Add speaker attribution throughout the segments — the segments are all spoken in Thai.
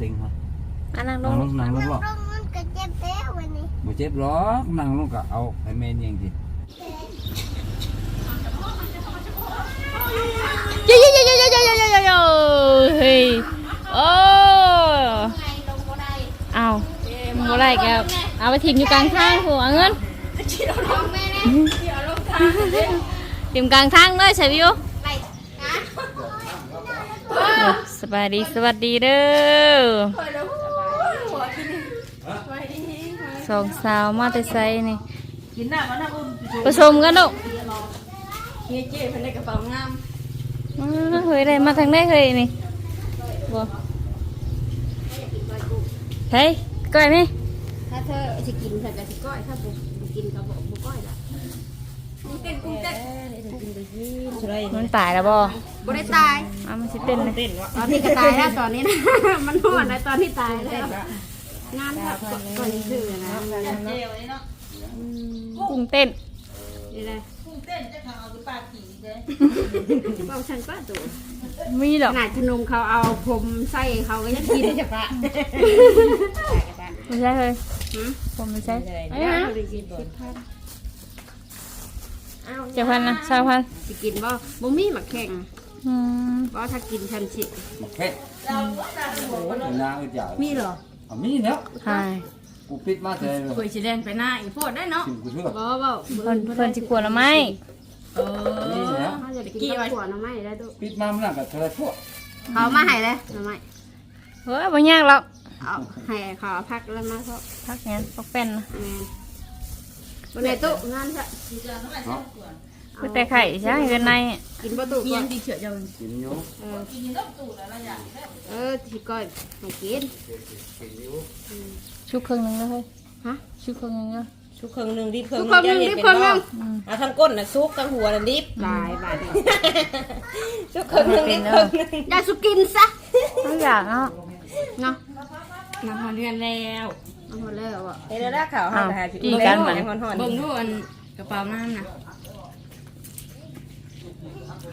Speaker 1: ติงฮะ
Speaker 2: อะนั่งล
Speaker 1: นั่
Speaker 2: ง
Speaker 1: งลงนั่งลงหรอก
Speaker 3: ลงมันก็เจ็บแล้ววันนี้
Speaker 1: บ่เจ็บหรอกนั่งลงก็เอาให้แม่เนียงสิ
Speaker 2: เย้เย้เย้เย้เย้เย้เย้เย้เย้เฮ้ยโอ้เอาบ่ได้แกเอาไปทิ้งอยู่กลางทางหัวเงินทิ้งกลางทางเลยใช่วิว สบายดีสวัสดีเด้อสองสาวมาแต่ไซนี่
Speaker 4: กินหน้ามันน้ำอุ่น
Speaker 2: ผสมกันลูก
Speaker 4: เฮียเจ๊เพิ่นได้กระเป๋างาม
Speaker 2: อืมเฮ้ยได้มาทางได้เฮ้ยนี่บ่เฮ้ยก้อยไหม
Speaker 3: ถ้าเธอจะกินเธอจะสิก้อยถ้าบุกินก็บอกบุก้อยละ
Speaker 2: มันตายแล้วบ่
Speaker 3: บุได้ตาย
Speaker 2: อ้าวมันสิเต้นเลย
Speaker 4: เต้นวะ
Speaker 3: ตอนนี้ก็ตายแล้วตอนนี้นะ มันหวนแล้วตอนที่ตายแล้วงานครับก่อนชื่อนะ
Speaker 4: เจ๊วันนี้เนาะ
Speaker 2: กุ้งเต้น
Speaker 3: นี่เลย
Speaker 4: กุ้งเต้นจะทำเอาคือปลาขี่เลย
Speaker 3: เบาฉันป้าตัว
Speaker 2: มีด
Speaker 3: ข
Speaker 2: อก
Speaker 3: นาดขนมเขาเอาผมใส่เขาก็ยังกินจะปะ
Speaker 2: ไม่ใช่เลยผมไม่ใช่เอ้ยนะเจ็ดพันนะสามพัน
Speaker 3: สิกินบ่บ่มีหมักแข่ง
Speaker 2: อืม
Speaker 3: บ่ถ้ากินทันสิ
Speaker 1: โอเคโอ้ยนางอึดใหญ่
Speaker 3: มีเหรอ
Speaker 1: เอามีแล้ว
Speaker 2: หาย
Speaker 1: กูปิดมาแต่
Speaker 4: คุยสีแดงไปหน้าอีโพดได้เนาะ
Speaker 1: กินกูเชื่อ
Speaker 3: บ่บ่
Speaker 2: เพิ่นเพิ่นสิกลัวละไหม
Speaker 4: เอ
Speaker 1: นี่
Speaker 4: อ
Speaker 1: แล้ว
Speaker 3: เขาจะกินกับขวดน้ำไม้ได้ตัว
Speaker 1: ปิดมามันนั่งกับเธอพวก
Speaker 3: เขามาให้เลยน้ำไม้
Speaker 2: เฮ้ยบ่ยากหรอก
Speaker 3: เอาให้เขาพักแล้วมาเขา
Speaker 2: พักงั้นพักเป็นนะ
Speaker 3: แม่นวันไหนตู้งานจะ
Speaker 1: เนาะ
Speaker 2: คือแต่ไข่ใช่ไหมเกินในอะ
Speaker 3: กินประตู
Speaker 4: มี
Speaker 3: ก่อ
Speaker 4: ยั
Speaker 3: น
Speaker 4: งตีเฉยจัง
Speaker 1: กินอยู่
Speaker 3: เออเออที่ก้อยให้กิน
Speaker 2: ชุบครึ่งหนึงแล้วเฮ้ย
Speaker 3: ฮะ
Speaker 2: ชุบครึ่งหนึงแล้ว
Speaker 4: ชุกเครื่องหนึ่งดิบเครื่อ
Speaker 3: ทุ
Speaker 4: ง
Speaker 3: กคนนึงทุกคนนึง
Speaker 2: อืม
Speaker 4: เอาทั้งก้นน่ะซุกทั้งหัวน่ะดิบ
Speaker 3: ลายบาด
Speaker 4: ชุกเครื่องหนึ่งดิบเครื่องหนึ่ง
Speaker 3: อย่าสุกินซะ
Speaker 2: ทุกอย่างเนาะ
Speaker 3: เนาะ
Speaker 4: น้ำหอนเรียนแล้ว
Speaker 3: เอาหมดแล้วอะ
Speaker 4: เดี๋ยวได้ข่าวหาหา
Speaker 2: กี่กันเหมือน
Speaker 4: หอนหอน
Speaker 5: เบิ่งดูอันกระเป๋าน้ำนะ
Speaker 2: เ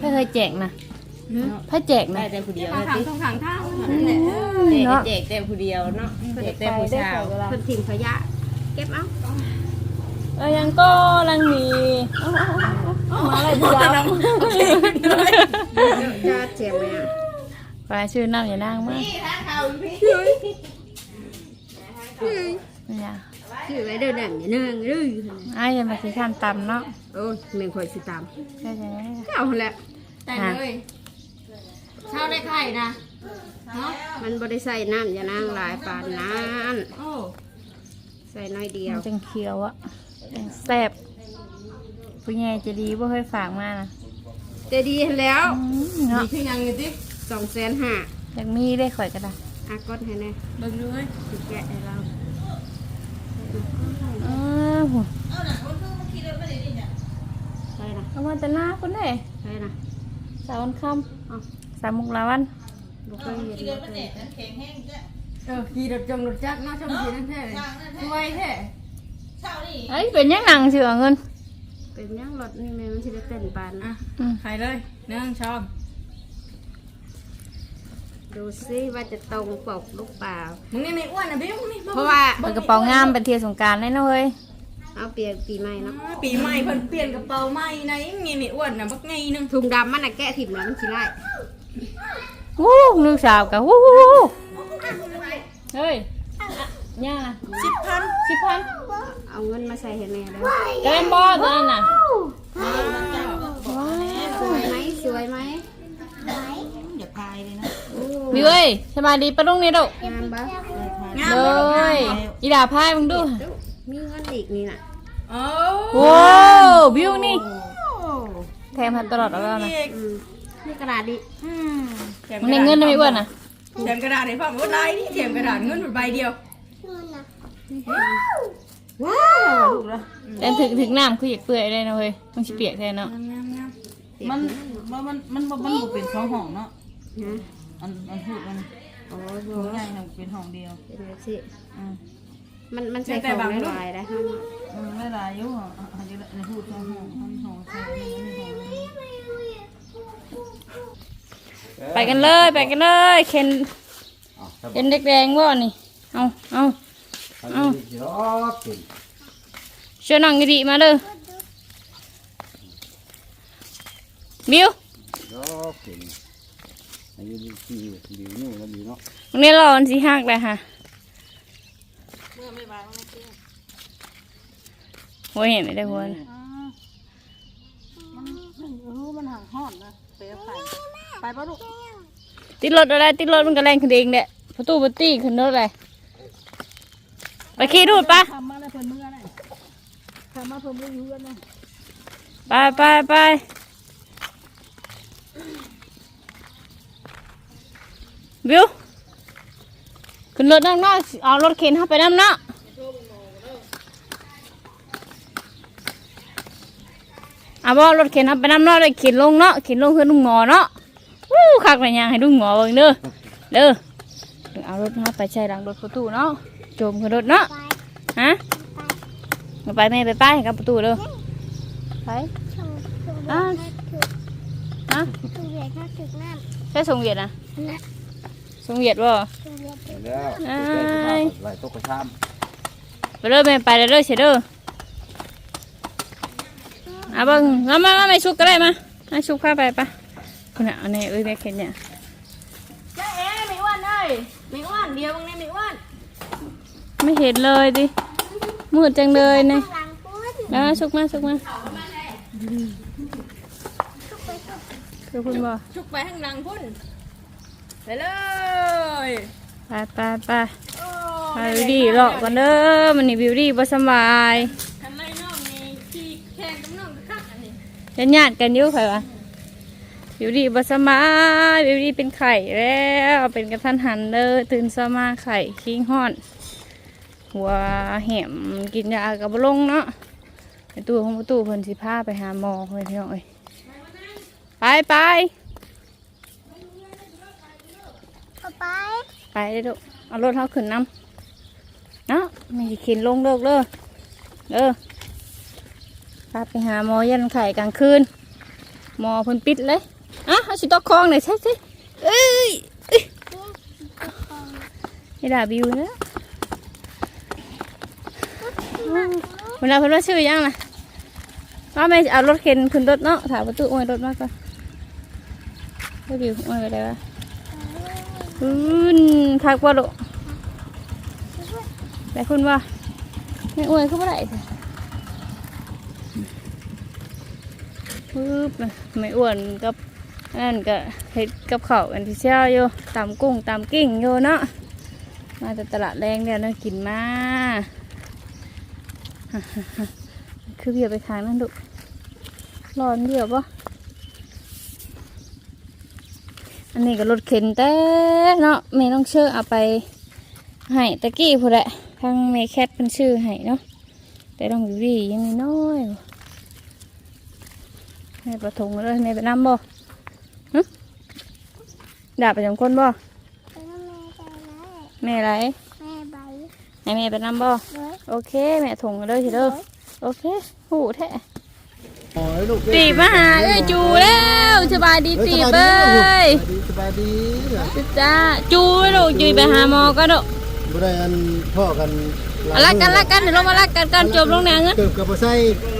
Speaker 2: พิ่นเคยแจกนะเพิ่นแจก
Speaker 4: ได้
Speaker 2: นะ
Speaker 4: แต่ผู้เดียว
Speaker 5: ทาง
Speaker 4: นะ
Speaker 5: ทาง
Speaker 4: ติ
Speaker 5: ทางทางทาง
Speaker 4: เจ๊
Speaker 2: เนาะ
Speaker 4: เจ๊แต่ผู้เดียวเนาะเจ๊แต่ผู้สาว
Speaker 3: เพิ่นทิ้งขยะเก็บเอา
Speaker 2: เอ้ยยังก็ลังมีเอาเอาเอาเอามาอะไรดีแล้ว
Speaker 3: จะเจ็บไหมอะ
Speaker 2: ไปชื่อน้ำอย่านางมากเนี่ย
Speaker 3: ชื่ออะไรเด้อนั่นอย่าเนื่องดื้อ
Speaker 2: ไอ้ยังมาสิขั้นต่ำเนาะ
Speaker 3: โอ้ยเมงคอยสิตาม
Speaker 2: ใช่ใช่
Speaker 3: เอาหั่นแหละ
Speaker 5: แต่เลยเช่าได้ไข่นะเนาะ
Speaker 3: มันบ่ได้ใส่น้ำอย่านางหลายปานนั้น
Speaker 5: โอ้
Speaker 3: ใส่น้อยเดีย
Speaker 2: มั
Speaker 3: วน
Speaker 2: จังเขียวอะจังแซ่บผู้ใหญ่ใจะดีบ่เคยฝากมานะ
Speaker 3: จะดีแล้ว
Speaker 2: อืม
Speaker 5: มี
Speaker 2: เนาะ
Speaker 5: คือยังอยู่ดิ
Speaker 3: สองแสนห้า
Speaker 2: อยากมีได้ข่อยก็ได้
Speaker 3: อากดให้แน่
Speaker 5: เบิ่งดูเฮ้ย
Speaker 3: สิแกะให้เรา
Speaker 2: อ้าวโห
Speaker 3: ใช่นะ
Speaker 2: เอามาแต่หน้าคนได้
Speaker 3: ใช่นะ
Speaker 2: สาววันค
Speaker 3: เอาำ
Speaker 2: สามมุกลาวัน
Speaker 3: บ่เคยเห็นบ่เคย
Speaker 5: เออขี่รถจงรถจักรเนาะชมขี่นั่นแท้เลยสวยแท้
Speaker 2: เอ้ยเป็นยังหนังเสือเงิน
Speaker 3: เป็นหยังรถนี่แม่มันสิได้เต้นปานนะ
Speaker 5: อะ
Speaker 2: อืม
Speaker 5: ไข่เลยหนึ่งชอบ
Speaker 3: ดูซิว่าจะตรงปกหรือเปล่า
Speaker 5: มึงนี่ไม่อ้วนนะบิ้วมึงนี่
Speaker 3: เพราะว่า
Speaker 2: เป็นกระเป๋างามเป็นเทียสงกรารแน่นอนเว้ย
Speaker 3: เอาเปลี่ยนปีใหม่เนาะ
Speaker 5: ปีใหม่เพิ่นเปลี่ยนกระเป๋าใหม่ไหนมีไม่อ้วนนะบักไงนึง
Speaker 3: ถุงดำมันน่ะแกะถิ่มแล้วมันสิไล่
Speaker 2: วู้ลูกสาวกับวู้วู้วู้เฮ้ยย่านะ
Speaker 5: สิบพัน
Speaker 2: สิบพัน
Speaker 3: เอาเงินมาใส่ให้แม่เด้อ
Speaker 2: เต็มบอตัวนั้นน่ะ
Speaker 3: สวยไหมสวยไหม
Speaker 5: อย่าพายเลยนะ
Speaker 3: โอ้
Speaker 2: บิวเอ้ยสบายดีปะลุงนี่ดุ
Speaker 3: งามบ่
Speaker 5: งาม
Speaker 2: เล
Speaker 5: บ่งาม
Speaker 2: ย
Speaker 5: บ่
Speaker 2: อีดาพายมึงดู
Speaker 3: มีเงินอีกนี่น่ะ
Speaker 5: โอ้
Speaker 2: โว้วบิวนี่แถมให้ตลอดแล้วนะ
Speaker 3: อืมนี่กระดาษดิ
Speaker 2: มึงได้เงินได้ไหมอ้วนน่ะ
Speaker 5: เขียนกระดาษให้พ่อว่าลายนี่เขียนกระดาษเงินใบเดียว
Speaker 3: ว้าวลูกละ
Speaker 2: แต่ถึงถึงน้ำคืออยากเปื่อยเลยนะเว้ยมึงสิเปียกแทนเนาะ
Speaker 5: มันมันมันมันมันมันเป็นสองห้องเนาะ
Speaker 3: ฮะ
Speaker 5: อันอันพูดมัน
Speaker 3: โอ้โห
Speaker 5: ห้องใหญ่น่ะเป็นห้องเดียว
Speaker 3: เป็นแบบสิ
Speaker 5: อืม
Speaker 3: มันมันใช้ของไม่ลายได้ห้า
Speaker 5: มมันไม่ลายยุ่งอะอาจจะพูดกันหงมันหงใช่ไม่หง
Speaker 2: ไปกันเลยไปกันเลยเข็นเข็นเด็กแดงว่านี่เอาเอา
Speaker 1: เอา
Speaker 2: ช่วยน้องดีมาเลยบิว
Speaker 1: มันี่
Speaker 2: รอมันที่หักเลยค่ะ โอ้ยเห็นไม่ได้หัวนะ
Speaker 5: มันมันเออมันห่างห้อนนะไปเอาไข่ไปปะลูก
Speaker 2: ติดรถอะไรติดรถมันก็แรงขึ้นเองแหละประตูประตีขึ้นรถเลยไปขี่ดูดปะ
Speaker 5: ทำมาแล้วเพิ่นเมื่อน่ะทำมาเพิ่นเมื่ออยู่กันนะ
Speaker 2: ไปไปไปบิวขึ้นรถนั่งนอกเอารถเข็นเข้าไปน้ำเนาะ เอาบ่รถเข็นเข้าไปน้ำเนาะเลยเข็นลงเนาะเข็นลงคือลุงหมอเนาะวู้คักไปยังให้ลุงหมอเบิ่งเด้อเด้อเอารถเข้าไปใช้หลังรถประตูเนาะโจมขึ้นรถเนาะฮะเอาไปแม่ไปป้ายกับประตูเด้อไปอะฮะ
Speaker 3: ถูกเหยียดข้าถึกน้
Speaker 2: ใช่ทรงเวียดนะำ
Speaker 3: นะ
Speaker 2: ทรงเวียดบ่
Speaker 3: ถูกเหยียด
Speaker 1: เดี๋ยวแล้ว
Speaker 2: อ้า
Speaker 1: เดี๋ยวจะ
Speaker 2: ย
Speaker 1: ไหลตกกระชาม
Speaker 2: ไปเด้อแม่ไปเด้อเด้อเสียเด้อ เอาเบิ่งมามามาไม่ชุกก็ได้มาให้ชุกพาไปปะคุณน่ะเอาแน่เอ้ยแม่เข็นเนี่ย
Speaker 3: จ้าเอ๋ไม่อ้วนเอ้ยไม่อ้วนเดียวมึงเนี่ยไม่อ้วน
Speaker 2: ไม่เห็นเลยดิมืดจังเลยเนี่ย
Speaker 3: หลังปุ้น
Speaker 2: แล้วชุกมาชุกมาคือคุณบ่
Speaker 4: ชุกไปข้างหลังพุ่นไปเลย
Speaker 2: ไปไปไปไปบิวดี้เลาะกันเด้อมันนี่บิวดี้บ่สำบาย
Speaker 4: ทำไมน้องนี่ที่แข่งกับน้องก็คักอัน นี้
Speaker 2: เป็นญาติกันอยู่ไผวะบิวดีบ่สำบายบิวดีเป็นไข่แล้วเป็นกระทันหันเด้อตื่นสมาไข่คิงฮ้อน หัวแหมกินยากับบลงเนาะไอตู้ของประตูเพิ่นสิพาไปหาหมอเพิ่นพี่น้องเอ้ยไปไป
Speaker 3: ไป
Speaker 2: ไปเลยลูกเอารถเขาขึ้นน้ำเนาะไม่สิขินลงเลิกเด้อเด้อ พาไปหาหมอยันไข่กลางคืน หมอเพิ่นปิดเลยอะเอาสิตอกคองหน่อยใช่ใช่เอ้ยเอ้ยนี่ดาบิวนะเวลาเพิ่นว่าชื่อยังล่ะว่าไม่เอารถเข็นขึ้นรถเนาะถามประตูโอ้ยรถมากก่อนเฮ้ยบิวโอ้ยไปได้ปะอืนทักว่าลูกแต่คุณว่าไม่อ้วนเขาไม่ได้ ปึ๊บไม่อ้วนกับนั่นก็เห็ดกับข้าวอันที่เช้าอยู่ตำกุ้งตำกิ้งอยู่เนาะมาแต่ตลาดแรงเดียวเนาะกินมาคือเบียร์ไปทางนั่นดุร้อนเบียร์ปะอันนี้ก็รถเข็นแต่เนาะแม่ต้องเชื่อเอาไปให้ตะกี้พูดแหละทางเมแคทเป็นชื่อให้เนาะแต่ต้องอยู่ดียังน้อยอย แม่ประทงเลยแม่ไปนำบ่หึด่าไปจำคนบ่
Speaker 3: แม่ใจร้าย
Speaker 2: แม่ไร
Speaker 3: แม่ใบ
Speaker 2: ให้แม่ไปนำบ่
Speaker 3: เลย
Speaker 2: โอเค แม่ถงเลยทีเด้อโอเคหูแท้
Speaker 1: โอ้ยลูก
Speaker 2: ตีบมาหาเอ้ยจูแล้วสบายดีตีบเอ้ย
Speaker 6: สบายดี
Speaker 2: จ้าจูไว้ลูกจูไปหาหมอก็ดอก
Speaker 6: บ่ได้อันพ่อกัน
Speaker 2: เอารักกันรักกันเดี๋ยวเรามารักกันกันจบลงแนงเงิน
Speaker 6: เกิดกับบ่ใส่
Speaker 5: เอา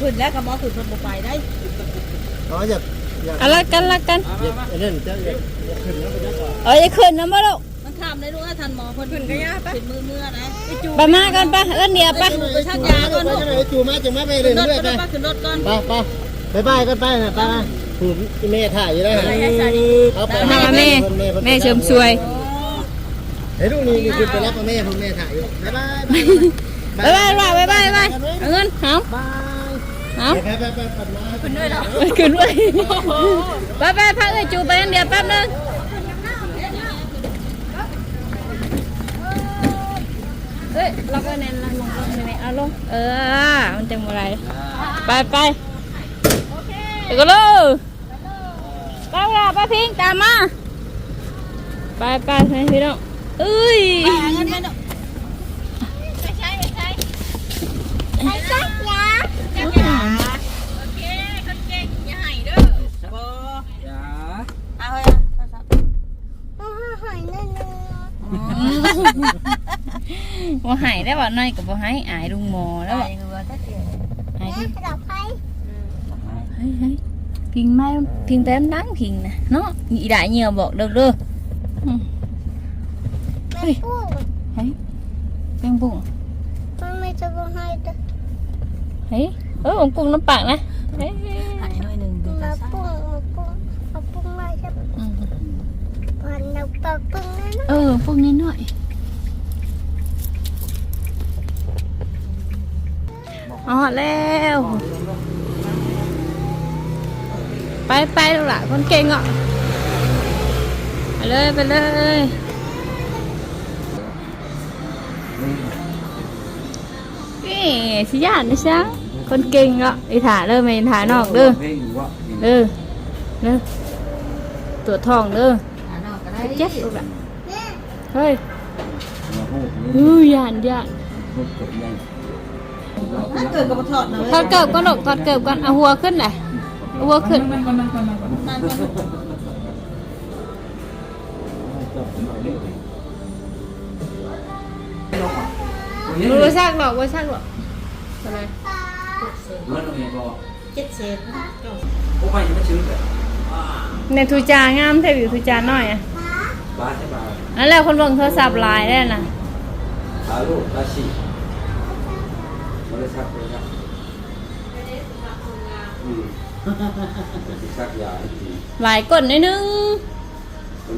Speaker 5: ขึ้นแล้วกับหมอขึ้นเพิ่นบ่ไปได้
Speaker 6: อ๋ออยากอยาก
Speaker 2: เอารักกันรักกัน
Speaker 6: อยากอันนั้นจะอยากอยากขึ้นแล้วก็จะก่อน
Speaker 2: เอ้ยขึ้นนะมาลูก
Speaker 5: มันทำได้รู้ว่าทันหมอเพิ่นขึ้นก็ยากปะขึ้นมือเมื่อนะไอ้จู
Speaker 2: ไปมากันปะเอิ้นเดียวปะ
Speaker 6: ไปชักยาก่อนไปจังได๋จูมาจังมาไปเรื่
Speaker 5: ขึ้นรถ
Speaker 6: อยๆ
Speaker 5: ก็
Speaker 6: ไป
Speaker 5: ได้ปะขึ้นรถก่อน
Speaker 6: ไปไปบายบายกันไปนะไปมาผู้แม่ถ่ายอยู่ได้ฮะเอาไป
Speaker 2: มาแม่แม่เสริมสวย
Speaker 6: เฮ้ยลูกนี่นี่คือไปรับแม่พ่อแม่ถ่ายอยู่บ๊ายบาย
Speaker 2: บายบายบายบายบายเอาเงินเอา
Speaker 6: บาย
Speaker 2: เอา
Speaker 6: ไปไปไปไปมาขึ้นด้วย
Speaker 2: ขึ้นด้วยไปไปพักเอ้ยจูไปอันเดียวแป๊บนึงเอ้ยล็อกไว้แน่นละลงลงไปเอาลง เออ มันจะมาอะไร ไปไปไปก็เลยไปเวลาไปพิงตามมาไปไปไปพี่น้องเอ้ย
Speaker 3: ไอ้จักยา
Speaker 1: จ้า
Speaker 5: เอาเฮ้ย
Speaker 3: โอ้โหหอยนั่นนึง
Speaker 2: บ่ให้ได้บ่น้อยก็บ่ให้อายลุงหมอแล้วบ่
Speaker 5: ตายเงือถ้าเกี่ยว
Speaker 2: อายดิ
Speaker 3: กระไฟ
Speaker 2: เฮ้ยเฮ้ยพิงไม้พิงแต้มดังพิงนะเนาะอีได้เหงี่ยวบอกเด้อเด้ออืม
Speaker 3: แม่ปุ้ง
Speaker 2: เฮ้ยแป้งบุ้ง
Speaker 3: มันไม่จะบอกให้เด้อ
Speaker 2: เฮ้ยเออผมกุ้งน้ำปากนะเฮ้ย
Speaker 5: หายหน่อยหนึ่งดู
Speaker 3: มา
Speaker 5: ซ่า
Speaker 3: ปุ้งมาปุ้งมาปุ้งมาใช่ไหม
Speaker 2: อืม
Speaker 3: วันเราปะปุ้งนั่นนะ
Speaker 2: เออพวกนี้หน่อยอ๋อแล้ว ไปไปลูกหล่ะคนเก่งอะไปเลยไปเลยนี่สิยานนะช้าง คนเก่งอะไอ้ถาเด้อไม่ถานอกเด้อ
Speaker 1: เพลงว่า
Speaker 2: เด้อเด้อตัวทองเด้อ
Speaker 5: หานอกก็ได้
Speaker 2: เจ็บลูกหล่ะเฮ้ย
Speaker 1: มาโหก
Speaker 2: อือยานยาน
Speaker 1: โหกเกิดยัง
Speaker 5: ถ้าเกิดกับถอดนะ
Speaker 2: ถอดเกิบก่อนลูกถอดเกิบก่อนเอาหัวขึ้นหน่อยเอาหัวขึ้น
Speaker 5: มันก่อนมันก่อนมันก่อนมันก่อน
Speaker 2: รู้ซักหรอกว่าซักหรอกอะไร
Speaker 1: เมื่อตรงนี้ก็
Speaker 5: เจ็ดเศษ
Speaker 1: โอ้ยยังไม่ชื้นเลย
Speaker 2: ในทุจางามแท้อยู่ทุจาน้อยอะ
Speaker 1: บ้าใช่ป่ะ
Speaker 2: อันแล้วคนเบิ่งโทรศัพท์ไลน์ได้น่ะ
Speaker 1: ขาลูกตาชีบริษัทเลยครับอืมบริษัทยาจริง
Speaker 2: หลายกดนิดนึง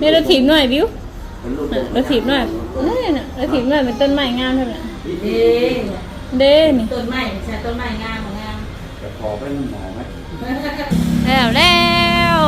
Speaker 2: นี่เราถีบหน่อยบิว
Speaker 1: เป็นลูก
Speaker 2: น่ะเราถีบหน่อยนี่น่ะเราถีบหน่อยเป็นต้นไม้งามเท่านั้น
Speaker 5: เด้
Speaker 2: เด้นี่
Speaker 5: ต้นไม้ใช่ต้นไม้งาม งาม
Speaker 1: แต่พอไปหมอไหม
Speaker 2: แล้วแล้ว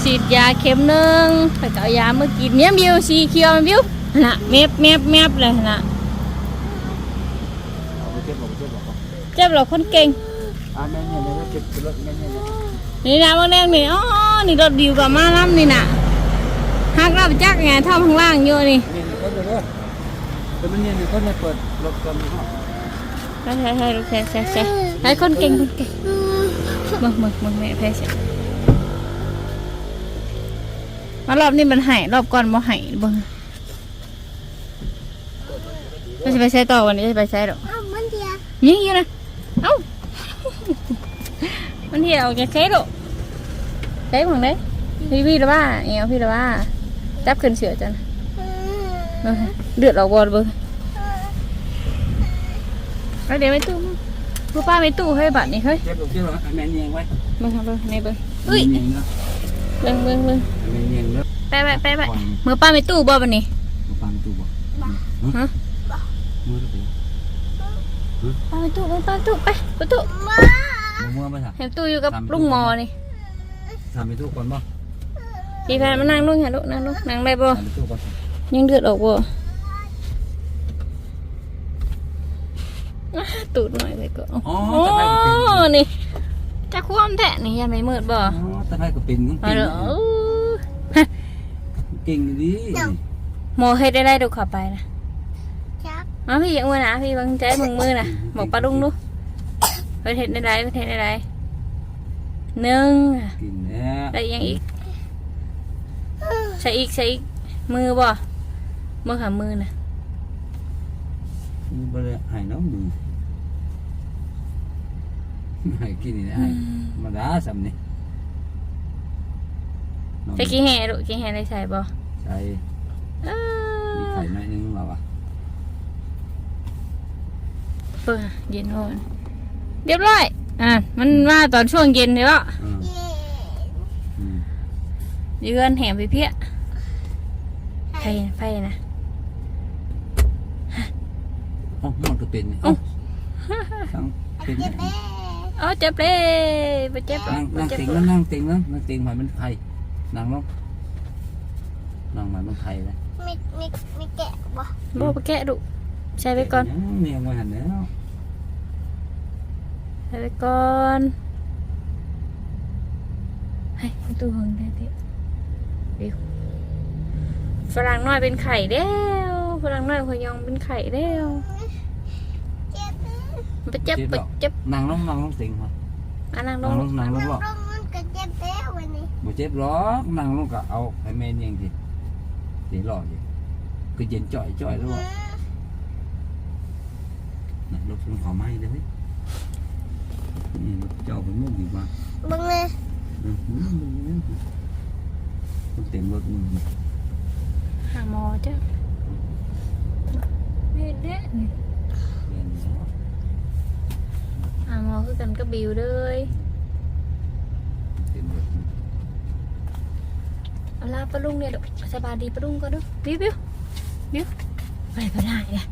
Speaker 2: ฉีดยาเข็มหนึ่งไปก็เอายามากินเนี่ยบิวสีเขียวบิวน่ะเมบเมบเมบเลยน่ะ
Speaker 1: เอาไปเจ็บบอกเจ็บบอก
Speaker 2: เจ็บหรอกคนเก่ง
Speaker 1: อ่าแม่เนี่ยเนี่ยเจ็บรถแม่เนี่ยเนี่ย
Speaker 2: นี่นะบางแดงนี่อ๋อนี่รถดิวกับมาล้ำนี่น่ะหักรับจักไงเท่าข้างล่างอยู่นี่
Speaker 1: เนี่ยก็จะเลิกแต่มันเนี่ยก็เนี่ยเปิดรถกัน ห้อง
Speaker 2: ใช่ใช่ใช่ใช่ใช่ใช่ไอ้คนเก่งคนเก่งมึงมึงมึงแม่แพ้เสียมารอบนี้มันใหายรอบก่อนบ่ใหายเบิ่งเราจะไปใช้ต่อวันนี้จะไปใช้หรอก
Speaker 3: อ้าวมันเดียว
Speaker 2: ยิงอยู่นะเอ้ามันเหี่ยวจะใช้หรอกใช้ของไหนพี่พี่ละว่าเอวพี่ละว่าจับขึ้นเสือจัน
Speaker 3: อืม
Speaker 2: เออเดือดออกบอลเบิ่ง เอาเดี๋ยวไปตู้ผู้ป้าไปตู้ให้บัตรนี่เฮ้ย
Speaker 1: เจ็บบอกเจ็บบอกแม่เนี่ยไว้
Speaker 2: เบิ่งครับเบิ่งในเบิ่งอุ้ย
Speaker 1: เนียงเนาะ
Speaker 2: เบิ่งเบิ่งเบิ่ง
Speaker 1: แม่เนี่ยเนาะ
Speaker 2: ไปไปไปไปมือป้าไปตู้บ่บัดนี้
Speaker 1: มาฟังตู้บอก
Speaker 2: ฮะ
Speaker 1: มือก็เป็น
Speaker 2: ป้าไปตู้ไปป้าไปตู้ไปไปตู้
Speaker 1: มือมาถ่ะ
Speaker 2: เห็นตู้อยู่กับลุงหมอนี่
Speaker 1: ทำไปตู้ก่อนบ่
Speaker 2: พี่แพนมานั่งลุงค่ะลูกนั่งลุงนั่งได้บ่
Speaker 1: ทำไปตู้ก่อน
Speaker 2: ยังเดือดออกบ่อะ ตูดหน่อยไปก่อน
Speaker 1: อ๋อ
Speaker 2: โอ้
Speaker 1: ตะไคร้ก็เป็น
Speaker 2: นี่จะคว่ำแทะนี่ยังไม่มืดบ่
Speaker 1: อ๋อตะไคร้ก็เป็น
Speaker 2: มาเด้อ
Speaker 1: เก่งดี
Speaker 2: หมอเฮ็ดได้ได้ดูเขอไปนะ
Speaker 3: จับ
Speaker 2: มาพี่ยังมือนะพี่เบังใจมึงมือนะบอกป้าลุงดูเฮ็ดเฮ็ดได้ไรเฮ็ดได้ไรหนึ่ง
Speaker 1: กินแล้ว
Speaker 2: ได้ยังอีกใส่อีกใส่อีกมือบ่มือหามือนะ
Speaker 1: มือบ่ได้ให้น้องมือ ให้กินนี่ได้มาดาสำนี่
Speaker 2: ใส่กี่แห่ลูกกี่แห่ได้ใส่บ่
Speaker 1: ใส่
Speaker 2: เอ
Speaker 1: มี
Speaker 2: อ
Speaker 1: ไข่หน่อยนึงมาว่ะ
Speaker 2: เปิดเย็นโหนเรียบร้อย อะมันมาตอนช่วงเย็นเลยว่ะ
Speaker 1: อืม
Speaker 3: เย่
Speaker 1: อืม
Speaker 2: ยืนแหมไปเพี้ยไฟไฟนะ
Speaker 1: อ๋อมันก็เป็นนี่เอ้าทั้งเป็น
Speaker 3: เจ็บแม่
Speaker 2: อ๋อเจ็บเลยไปเจ็บหรอก
Speaker 1: นั่ง
Speaker 2: บ่
Speaker 1: นั่ง
Speaker 2: เจ็บ
Speaker 1: ติง
Speaker 2: หร
Speaker 1: แล้
Speaker 2: อก
Speaker 1: วนั่งติงแล้วนั่งติงหมายมันไข่นั่งลงนั่งหมายมันไข่เลย
Speaker 3: มีมีมีแกะบ่
Speaker 2: บ่ไปแกะดุใช้ไปก่อน
Speaker 1: เมียงไว้หันแล้ว
Speaker 2: ใช้ไปก่อนเฮ้ยประตูห้องได้ดิวิวฝรั่งน้อยเป็นไข่แล้วฝรั่งน้อยพยองเป็นไข่แล้ว
Speaker 3: เจ็บ แม่
Speaker 2: มันไปเจ็บไปเจ็บ
Speaker 1: นั่งลงนั่งลงติงมา
Speaker 2: อะนั่งล
Speaker 1: นั่ง
Speaker 2: ง
Speaker 1: ลงนั่งลงหรอก
Speaker 3: ลงมันก็เจ็บแล้ว
Speaker 2: คือกันกับบิวเลย
Speaker 1: เต็มรถมัน
Speaker 2: เอาลาปะลุงเนี่ยลูกสบายดีปะลุงก็ดูบิวบิวบิวไปก็ได้อะ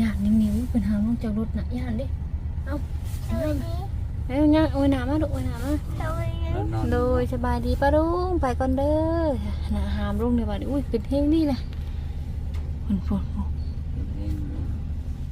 Speaker 2: ย่านนิ้วๆเป็นหางลงจากรถน่ะย่านดิเอาเอาเอ้ยย่างโอ้ยหนามาลูกโอ้ยหนามา
Speaker 1: แล้วนอน
Speaker 2: โดยสบายดีปะลุงไปก่อนเด้อน่ะหามลุงเดี๋ยวบัดนี้อุ้ยเป็นเฮงนี่นะฝนฝน